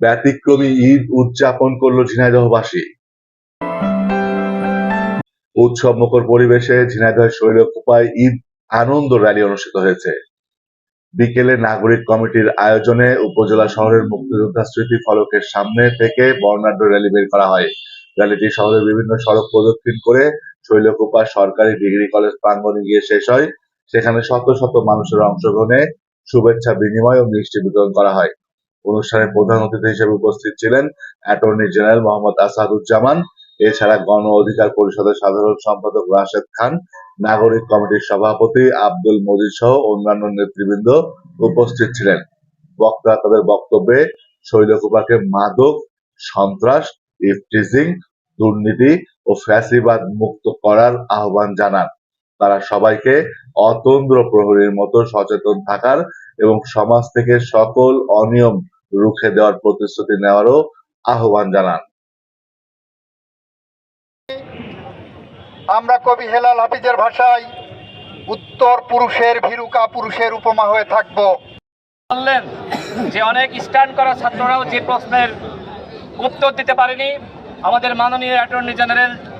ব্যতিক্রমী ঈদ উদযাপন করল ঝিনাইদহবাসী। উৎসব মুখর পরিবেশে ঝিনাইদহের শৈলকুপায় ঈদ আনন্দ র্যালি অনুষ্ঠিত হয়েছে। বিকেলে নাগরিক কমিটির আয়োজনে উপজেলা শহরের মুক্তিযোদ্ধা স্মৃতি ফলকের সামনে থেকে বর্ণাঢ্য র্যালি বের করা হয়। র্যালিটি শহরের বিভিন্ন সড়ক প্রদক্ষিণ করে শৈলকুপা সরকারি ডিগ্রি কলেজ প্রাঙ্গণে গিয়ে শেষ হয়। সেখানে শত শত মানুষের অংশগ্রহণে শুভেচ্ছা বিনিময় ও মিষ্টি বিতরণ করা হয়। অনুষ্ঠানে প্রধান অতিথি হিসেবে উপস্থিত ছিলেন অ্যাটর্নি জেনারেল মোহাম্মদ আসাদুজ্জামান, এছাড়া গণ অধিকার পরিষদের সাধারণ সম্পাদক রাশেদ খান, নাগরিক কমিটির সভাপতি আব্দুল মজিদ সহ অন্যান্য নেতৃবৃন্দ উপস্থিত ছিলেন। বক্তারা তাদের বক্তব্যে শৈলকুপাকে মাদক, সন্ত্রাস ইফটিজিং দুর্নীতি ও ফ্যাসিবাদ মুক্ত করার আহ্বান জানান। তারা সবাইকে অতন্দ্র প্রহরীর মতো সচেতন থাকার এবং সমাজ থেকে সকল অনিয়ম রুখে দেওয়ার প্রতিশ্রুতি নেওয়ারও আহ্বান জানান। আমরা কবি হেলাল হাফিজের ভাষায় উত্তর পুরুষের ভীরুকা পুরুষের উপমা হয়ে থাকব। বললেন যে অনেক স্ট্যান্ড করা ছাত্ররাও যে প্রশ্নের উত্তর দিতে পারেনি। আমাদের মাননীয় অ্যাটর্নি জেনারেল